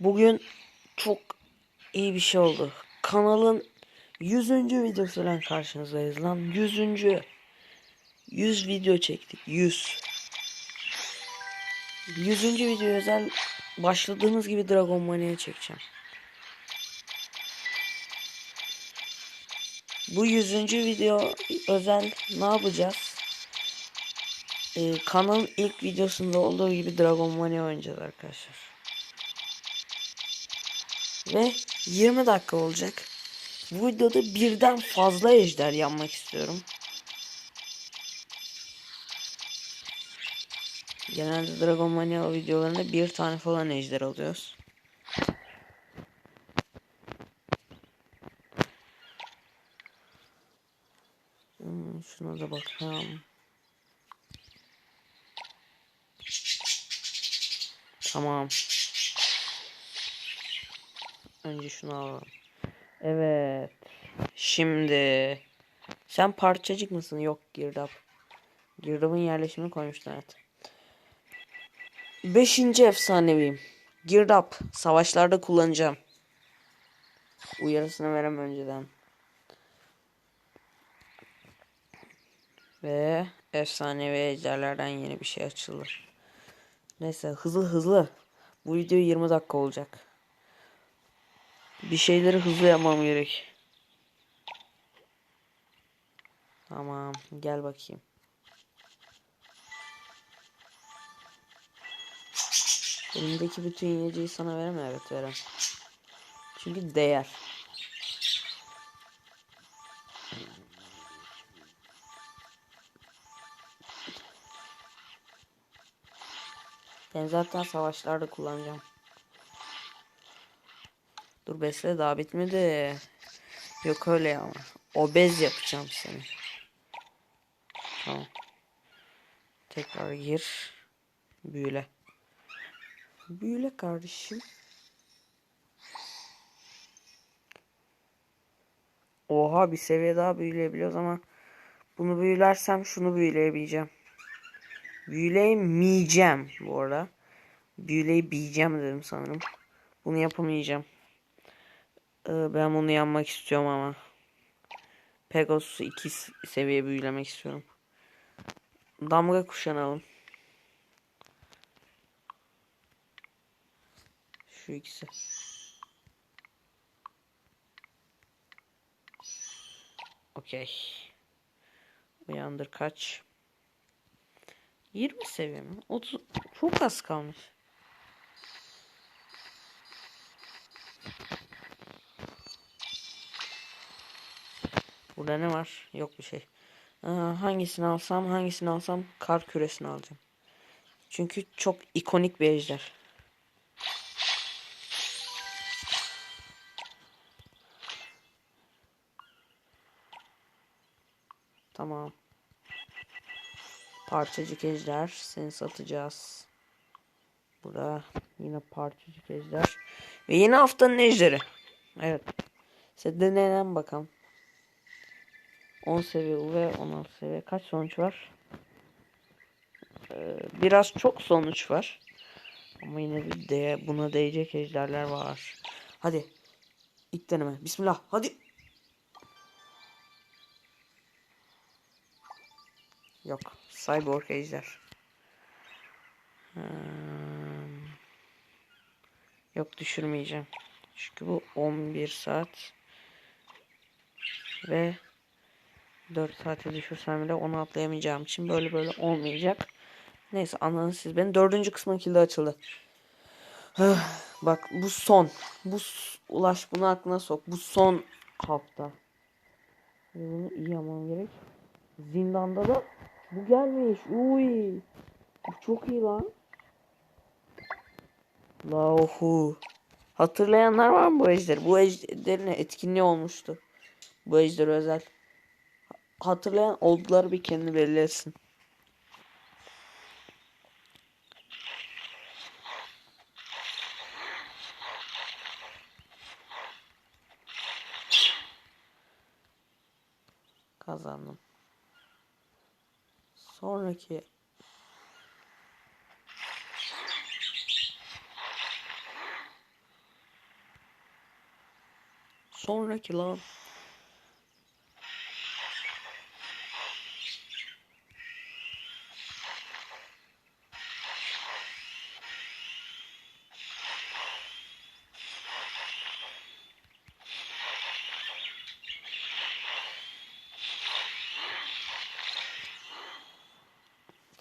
Bugün çok iyi bir şey oldu. Kanalın 100. videosuyla karşınızdayız lan. 100. 100 video çektik. 100. 100. video özel başladığımız gibi Dragon Mania'ya çekeceğim. Bu 100. video özel ne yapacağız? Ee, kanalın ilk videosunda olduğu gibi Dragon Mania oynayacağız arkadaşlar. Ve 20 dakika olacak. Bu videoda birden fazla ejder yanmak istiyorum. Genelde Dragon Mania videolarında bir tane falan ejder alıyoruz. Hmm, şuna da bakalım. Tamam. Önce şunu alalım. Evet. Şimdi sen parçacık mısın? Yok girdap. Girdap'ın yerleşimini koymuşlar evet. Beşinci efsaneviyim. Girdap. Savaşlarda kullanacağım. Uyarısını verem önceden. Ve efsanevi ejderlerden yeni bir şey açıldı. Neyse hızlı hızlı. Bu video 20 dakika olacak. Bir şeyleri hızlı yapmam gerek. Tamam gel bakayım. Elimdeki bütün yiyeceği sana veremem evet verem. Çünkü değer. Ben zaten savaşlarda kullanacağım. Dur besle daha bitmedi. Yok öyle ya. Obez yapacağım seni. Tamam. Tekrar gir. Büyüle. Büyüle kardeşim. Oha bir seviye daha büyüleyebiliyoruz ama bunu büyülersem şunu büyüleyebileceğim. Büyüleyemeyeceğim bu arada. Büyüleyebileceğim dedim sanırım. Bunu yapamayacağım. Ee, ben bunu yanmak istiyorum ama. Pegasus'u iki seviye büyülemek istiyorum. Damga kuşanalım. Şu ikisi. Okey. Uyandır kaç? 20 seviye mi? 30 çok az kalmış. Burada ne var? Yok bir şey. Aa, hangisini alsam hangisini alsam kar küresini alacağım. Çünkü çok ikonik bir ejder. Tamam. Parçacık ejder. Seni satacağız. Burada yine parçacık ejder. Ve yine haftanın ejderi. Evet. Size deneyelim bakalım. 10 seviye ve 16 seviye. Kaç sonuç var? Ee, biraz çok sonuç var. Ama yine bir de buna değecek ejderler var. Hadi. İlk deneme. Bismillah. Hadi. Yok. Cyborg ejder. Hmm. Yok düşürmeyeceğim. Çünkü bu 11 saat. Ve 4 saate düşürsem bile onu atlayamayacağım için böyle böyle olmayacak. Neyse anladınız siz beni. Dördüncü kısmın kilidi açıldı. Bak bu son. Bu ulaş bunu aklına sok. Bu son hafta. Bunu iyi yapmam gerek. Zindanda da bu gelmiş. Uy. Bu çok iyi lan. Lahu. Hatırlayanlar var mı bu ejder? Bu ejderin etkinliği olmuştu. Bu ejder özel. Hatırlayan oldular bir kendi belli etsin. Kazandım. Sonraki Sonraki lan.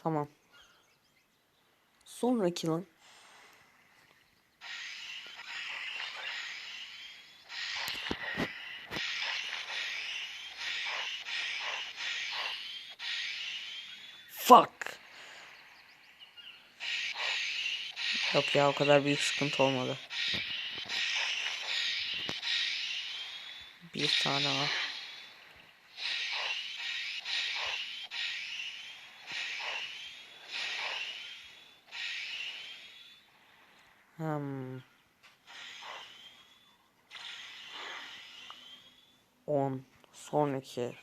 Tamam. Sonraki lan. Fuck. Yok ya o kadar büyük sıkıntı olmadı. Bir tane var. Hmm. 10 sonraki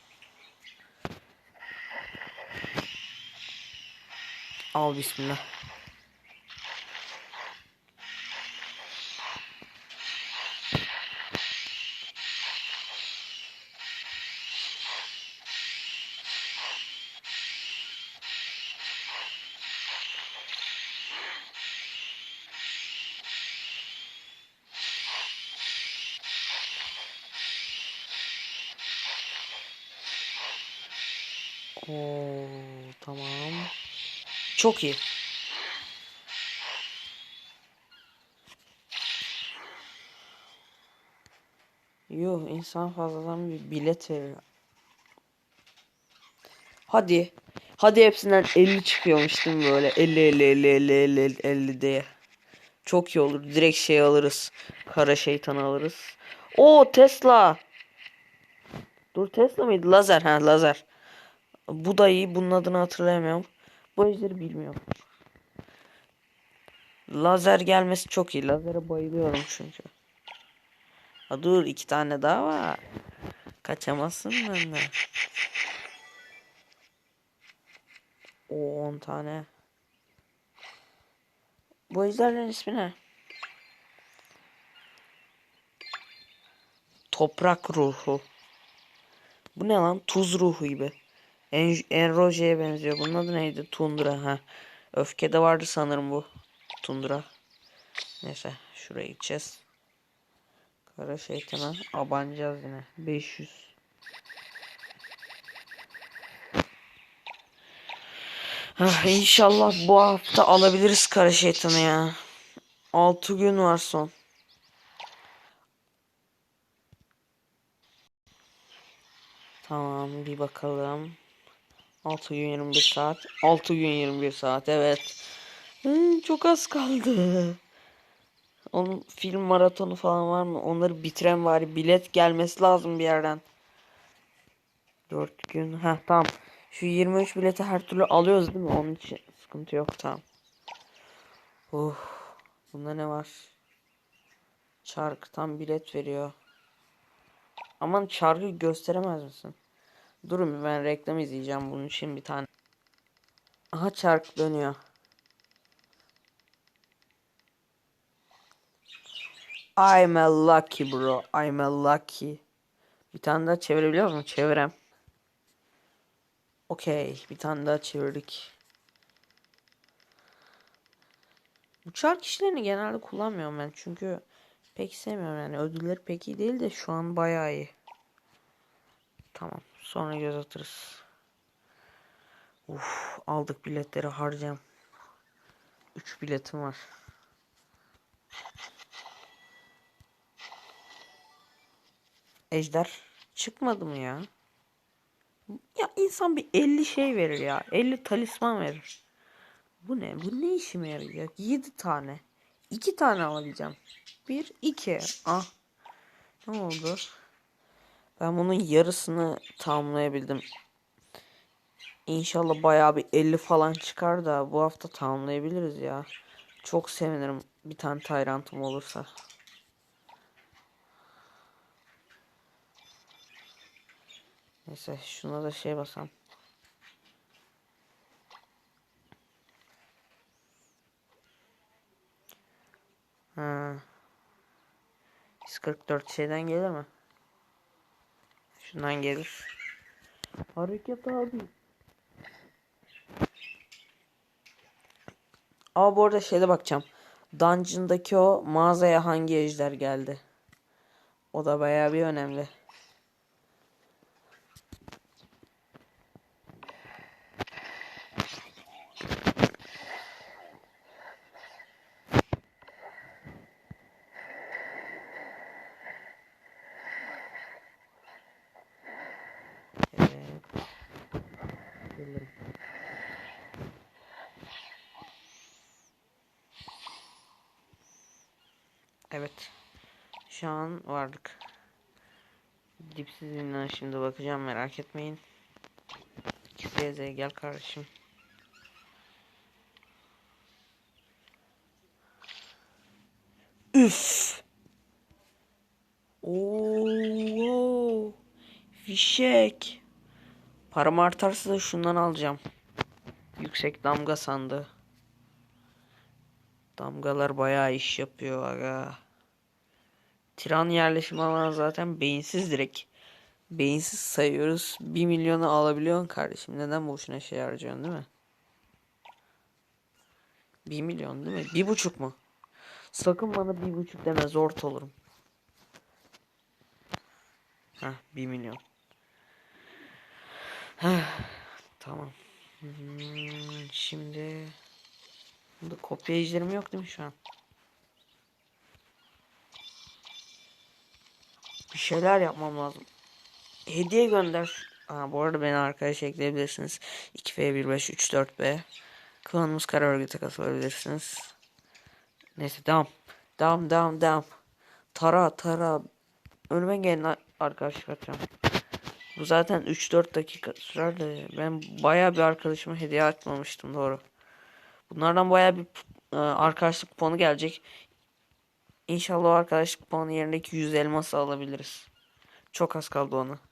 Al bismillah. Oo, tamam. Çok iyi. Yuh insan fazladan bir bilet veriyor. Hadi. Hadi hepsinden 50 çıkıyormuş değil mi böyle? 50 50 50 50 50 50 diye. Çok iyi olur. Direkt şey alırız. Kara şeytanı alırız. O Tesla. Dur Tesla mıydı? Lazer ha lazer. Bu da iyi. Bunun adını hatırlayamıyorum. Bu ejderi bilmiyorum. Lazer gelmesi çok iyi. Lazere bayılıyorum çünkü. Ha dur iki tane daha var. Kaçamazsın benden. O 10 tane. Bu ejderlerin ismi ne? Toprak ruhu. Bu ne lan? Tuz ruhu gibi. En Enroje'ye benziyor. Bunun adı neydi? Tundra. Ha. Öfkede vardı sanırım bu. Tundra. Neyse. Şuraya gideceğiz. Kara şeytana abanacağız yine. 500. Ah, inşallah bu hafta alabiliriz kara şeytanı ya. 6 gün var son. Tamam bir bakalım. 6 gün 21 saat. 6 gün 21 saat evet. Hmm, çok az kaldı. Onun film maratonu falan var mı? Onları bitiren var. Bilet gelmesi lazım bir yerden. 4 gün. Ha tamam. Şu 23 bileti her türlü alıyoruz değil mi? Onun için sıkıntı yok tamam. Oh. Bunda ne var? Çarktan bilet veriyor. Aman çarkı gösteremez misin? Durun ben reklam izleyeceğim bunun için bir tane. Aha çark dönüyor. I'm a lucky bro. I'm a lucky. Bir tane daha çevirebiliyor musun? Çevirem. Okey. Bir tane daha çevirdik. Bu çark işlerini genelde kullanmıyorum ben. Çünkü pek sevmiyorum yani. Ödülleri pek iyi değil de şu an bayağı iyi. Tamam. Sonra göz atırız. Uf, aldık biletleri harcam. 3 biletim var. Ejder çıkmadı mı ya? Ya insan bir 50 şey verir ya. 50 talisman verir. Bu ne? Bu ne işime yarayacak? 7 tane. 2 tane alabileceğim. 1 2. Ah. Ne oldu? Ben bunun yarısını tamamlayabildim. İnşallah bayağı bir 50 falan çıkar da bu hafta tamamlayabiliriz ya. Çok sevinirim bir tane Tyrant'ım olursa. Neyse şuna da şey basam. Ha. 144 şeyden gelir mi? Şundan gelir. Hareket abi. Aa bu arada şeyde bakacağım. Dungeon'daki o mağazaya hangi ejder geldi? O da bayağı bir önemli. Evet. Gelirim. Evet. Şu an vardık. Dipsiz zindan şimdi bakacağım merak etmeyin. ZZ gel kardeşim. Üf. Oo. Fişek. Param artarsa da şundan alacağım. Yüksek damga sandığı. Damgalar bayağı iş yapıyor aga. Tiran yerleşim alanı zaten beyinsiz direkt. Beyinsiz sayıyoruz. 1 milyonu alabiliyorsun kardeşim. Neden boşuna şey harcıyorsun değil mi? 1 milyon değil mi? Bir buçuk mu? Sakın bana bir buçuk deme zor olurum. Heh 1 milyon. Heh, tamam. Hmm, şimdi Burada kopya ejderim yok değil mi şu an? Bir şeyler yapmam lazım. Hediye gönder. Aa, bu arada beni arkadaş ekleyebilirsiniz. 2F1534B. Klanımız kara örgüte katılabilirsiniz. Neyse devam. Devam devam devam. Tara tara. Önüme gelin arkadaşlık atacağım. Bu zaten 3-4 dakika sürer de ben baya bir arkadaşıma hediye açmamıştım doğru. Bunlardan baya bir e, arkadaşlık puanı gelecek. İnşallah arkadaşlık puanı yerindeki 100 elması alabiliriz. Çok az kaldı ona.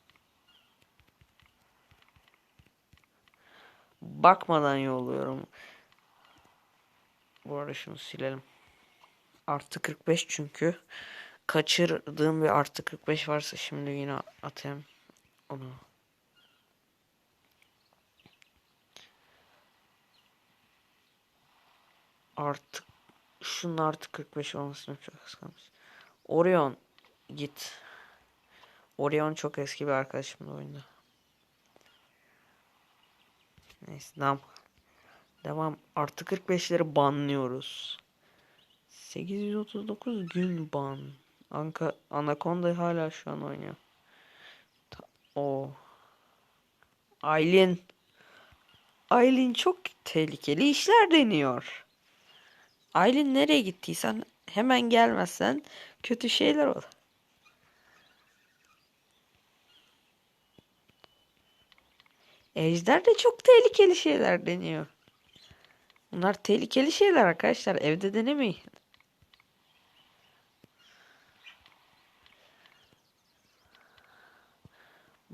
Bakmadan yolluyorum. Bu arada şunu silelim. Artı 45 çünkü. Kaçırdığım bir artı 45 varsa şimdi yine atayım onu. Artık şunun artık 45 olmasına çok az kalmış. Orion git. Orion çok eski bir arkadaşım da oyunda. Neyse devam. Devam. Artı 45'leri banlıyoruz. 839 gün ban. Anka Anaconda hala şu an oynuyor. Ta o. Aylin. Aylin çok tehlikeli işler deniyor. Aylin nereye gittiysen hemen gelmezsen kötü şeyler olur. Ejder de çok tehlikeli şeyler deniyor. Bunlar tehlikeli şeyler arkadaşlar. Evde denemeyin.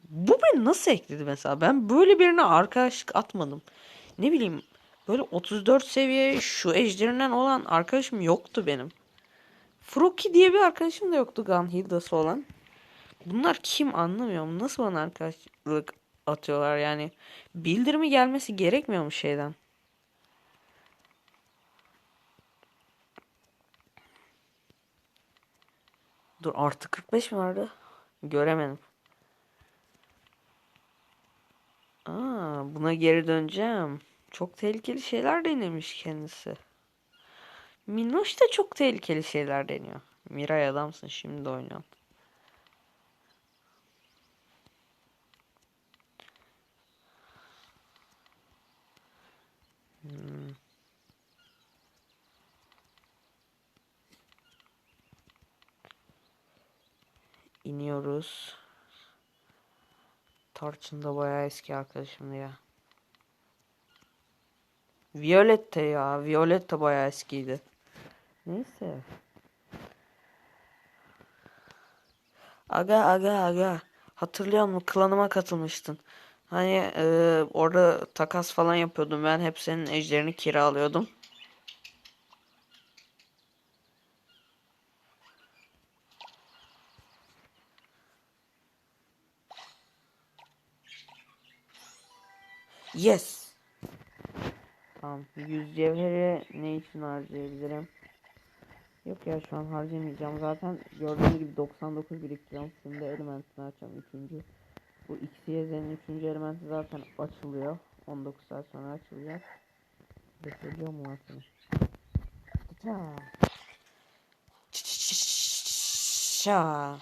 Bu beni nasıl ekledi mesela? Ben böyle birine arkadaşlık atmadım. Ne bileyim böyle 34 seviye şu ejderinden olan arkadaşım yoktu benim. Froki diye bir arkadaşım da yoktu Gunhilda'sı olan. Bunlar kim anlamıyorum. Nasıl bana arkadaşlık atıyorlar yani. Bildirimi gelmesi gerekmiyor mu şeyden? Dur artı 45 mi vardı? Göremedim. Aa, buna geri döneceğim. Çok tehlikeli şeyler denemiş kendisi. Minnoş da çok tehlikeli şeyler deniyor. Miray adamsın şimdi oynuyorsun. Hmm. İniyoruz. Tarçın da bayağı eski arkadaşımdı ya. Violette ya. Violette bayağı eskiydi. Neyse. Aga aga aga. Hatırlıyor musun? Klanıma katılmıştın. Hani e, orada takas falan yapıyordum ben. Hep senin ejderini kiralıyordum. Yes. Tamam. Yüz cevheri ne için harcayabilirim? Yok ya şu an harcamayacağım. Zaten gördüğünüz gibi 99 biriktiriyorum. Şimdi elementini açacağım. Üçüncü. Bu XYZ'nin üçüncü elementi zaten açılıyor. 19 saat sonra açılacak. Gösteriyor mu aslında? Ça.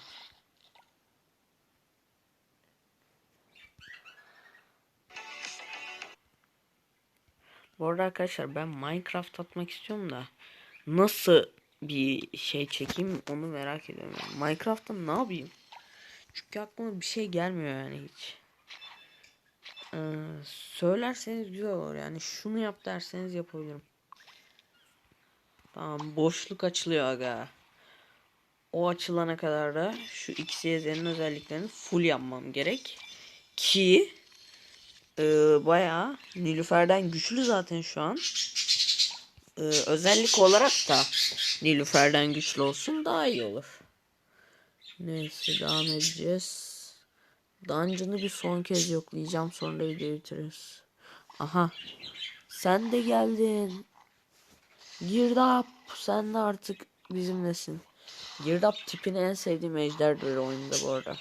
Bu arada arkadaşlar ben Minecraft atmak istiyorum da nasıl bir şey çekeyim onu merak ediyorum. Minecraft'ta ne yapayım? Çünkü aklıma bir şey gelmiyor yani hiç. Ee, söylerseniz güzel olur yani şunu yap derseniz yapabilirim. Tamam boşluk açılıyor aga. O açılana kadar da şu XYZ'nin özelliklerini full yapmam gerek. Ki e, bayağı Nilüfer'den güçlü zaten şu an. E, özellik olarak da Nilüfer'den güçlü olsun daha iyi olur. Neyse devam edeceğiz. Dungeon'ı bir son kez yoklayacağım sonra videoyu bitiririz. Aha. Sen de geldin. Girdap sen de artık bizimlesin. Girdap tipini en sevdiğim ejderdir oyunda bu arada.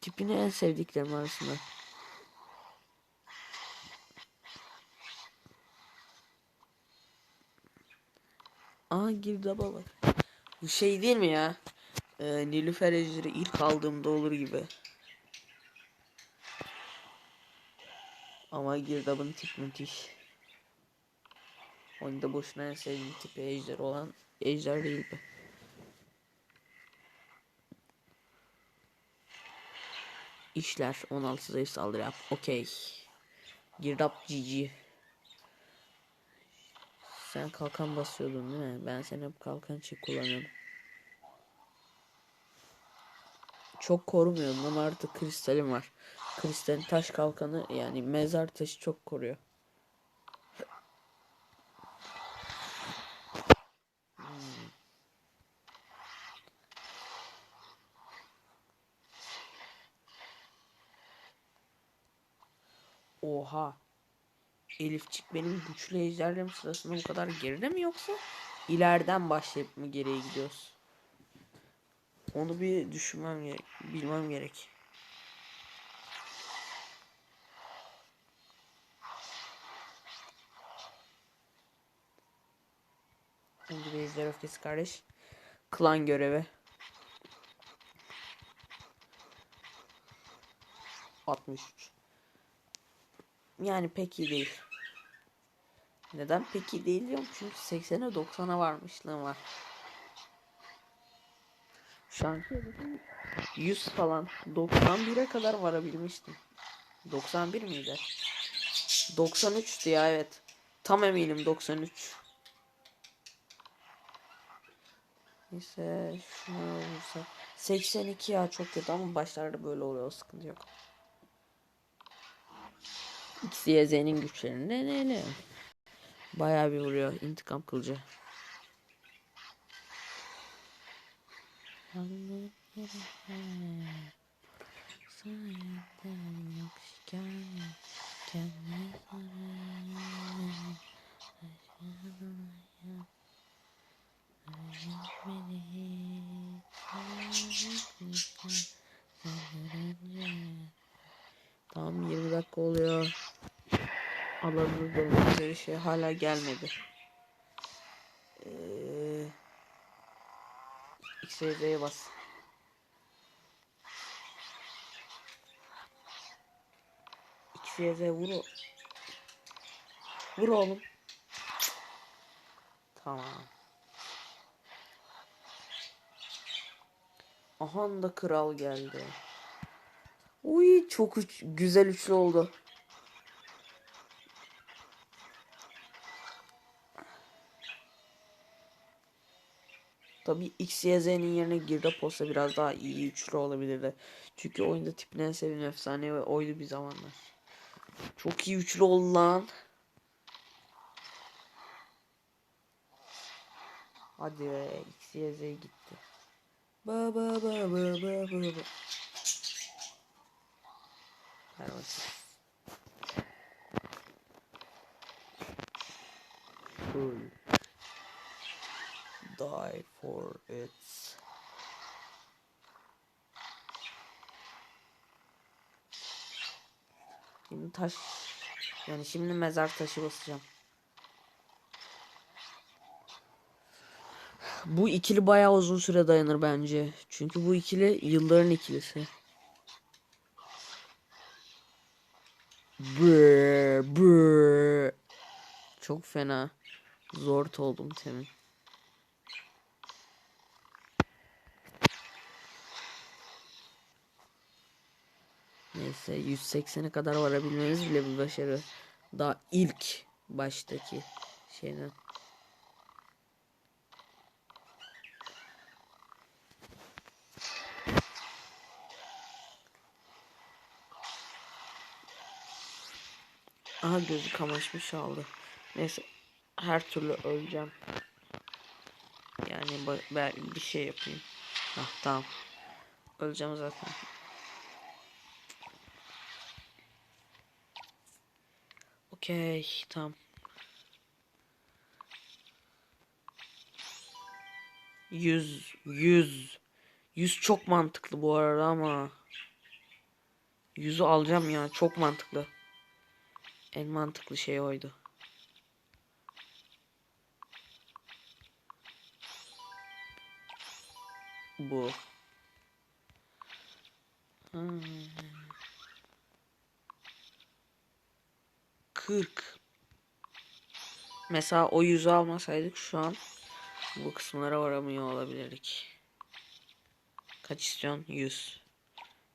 Tipini en sevdiklerim arasında. Aa girdaba bak. Bu şey değil mi ya? Ee, Nilüfer ejderi ilk aldığımda olur gibi. Ama girdabın tip müthiş. Oyunda boşuna en sevdiğim tipi ejder olan ejder değil bu. İşler 16 zayıf saldırı yap. Okey. Girdap GG. Sen kalkan basıyordun değil mi? Ben seni hep kalkan için kullanıyorum. Çok korumuyordum ama artık kristalim var. Kristalin taş kalkanı yani mezar taşı çok koruyor. Hmm. Oha. Elifçik benim güçlü ejderlerim sırasında bu kadar geride mi yoksa ileriden başlayıp mı geriye gidiyoruz? Onu bir düşünmem gerek, bilmem gerek. Bir ejder öfkesi kardeş. Klan görevi. 63. Yani pek iyi değil. Neden pek iyi değil diyorum çünkü 80'e 90'a varmışlığım var. An 100 falan 91'e kadar varabilmiştim. 91 miydi? 93'tü ya evet. Tam eminim 93. Neyse şunu olursa 82 ya çok kötü ama başlarda böyle oluyor sıkıntı yok. X, Y, Z'nin güçlerinde ne ne? Bayağı bir vuruyor intikam kılıcı. Sayenden yok şikayet kendine Tamam 20 dakika oluyor. Alanımız benzeri şey hala gelmedi. XYZ'ye bas. XYZ vur. o- Vur oğlum. Tamam. Aha da kral geldi. Uy çok güzel üçlü oldu. Tabi XYZ'nin yerine girdap olsa biraz daha iyi üçlü olabilirdi. Çünkü oyunda tipini en efsane ve oydu bir zamanlar. Çok iyi üçlü oldu lan. Hadi be XYZ gitti. Ba ba ba ba ba ba ba. Ver bakayım. öl. Die for it. Şimdi taş yani şimdi mezar taşı basacağım. Bu ikili bayağı uzun süre dayanır bence. Çünkü bu ikili yılların ikilisi. Brr, brr. Çok fena. Zor oldum temin. Neyse 180'e kadar varabilmemiz bile bir başarı. Daha ilk baştaki şeyden. Aha gözü kamaşmış aldı. Neyse her türlü öleceğim. Yani ben bir şey yapayım. Hah tamam. Öleceğim zaten. Okey tamam. Yüz, yüz. Yüz çok mantıklı bu arada ama. Yüzü alacağım ya çok mantıklı. En mantıklı şey oydu. Bu. Hmm. 40. Mesela o yüzü almasaydık şu an bu kısımlara varamıyor olabilirdik. Kaç istiyorsun? 100.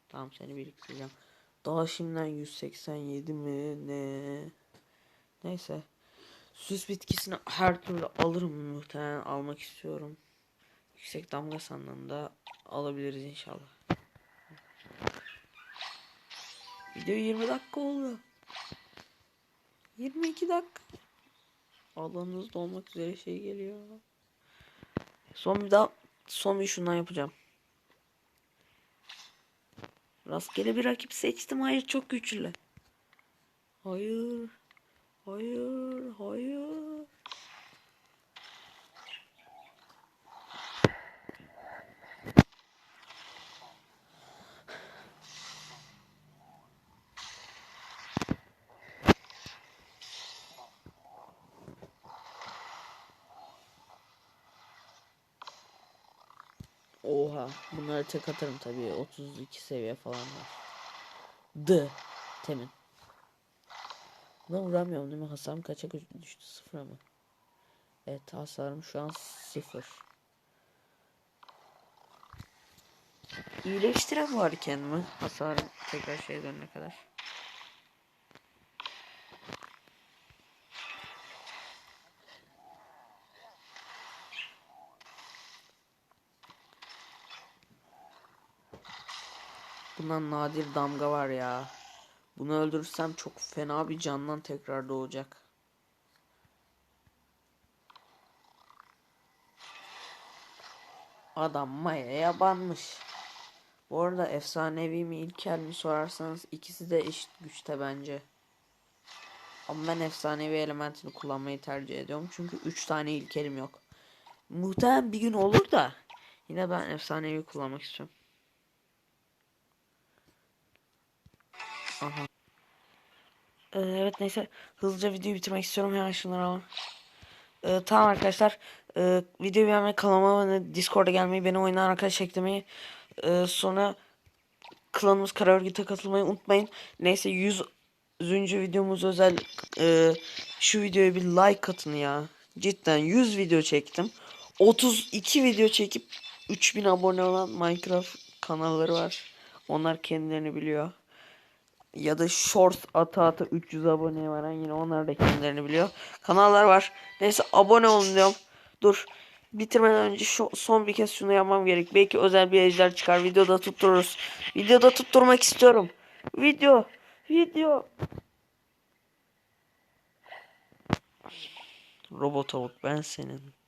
Tamam seni biriktireceğim. Daha şimdiden 187 mi ne? Neyse. Süs bitkisini her türlü alırım muhtemelen almak istiyorum. Yüksek damga sandığında alabiliriz inşallah. Video 20 dakika oldu. 22 dakika. Alanınızda olmak üzere şey geliyor. Son bir daha son bir şundan yapacağım. Rastgele bir rakip seçtim. Hayır çok güçlü. Hayır. Hayır. Hayır. Oha. Bunları tek atarım tabii. 32 seviye falan var. D. Temin. Buna vuramıyorum değil mi? Hasarım kaça düştü? Sıfıra mı? Evet hasarım şu an sıfır. İyileştiren var kendimi. Hasarım tekrar şeye dönene kadar. Bundan nadir damga var ya. Bunu öldürürsem çok fena bir candan tekrar doğacak. Adam Maya'ya banmış. Bu arada efsanevi mi ilkel mi sorarsanız ikisi de eşit güçte bence. Ama ben efsanevi elementini kullanmayı tercih ediyorum. Çünkü 3 tane ilkelim yok. Muhtemelen bir gün olur da yine ben efsanevi kullanmak istiyorum. Ee, evet neyse hızlıca videoyu bitirmek istiyorum hemen şunları alalım. Ee, tamam arkadaşlar ee, videoyu beğenmeyi kanalıma abone Discord'a gelmeyi beni oyuna arkadaş eklemeyi ee, sonra klanımız kara örgüte katılmayı unutmayın. Neyse 100 100. videomuz özel ee, şu videoya bir like atın ya. Cidden 100 video çektim. 32 video çekip 3000 abone olan Minecraft kanalları var. Onlar kendilerini biliyor ya da short ata ata 300 abone var yine onlar da kendilerini biliyor. Kanallar var. Neyse abone olun diyorum. Dur. Bitirmeden önce şu son bir kez şunu yapmam gerek. Belki özel bir ejder çıkar. Videoda tuttururuz. Videoda tutturmak istiyorum. Video. Video. Robot tavuk ben senin.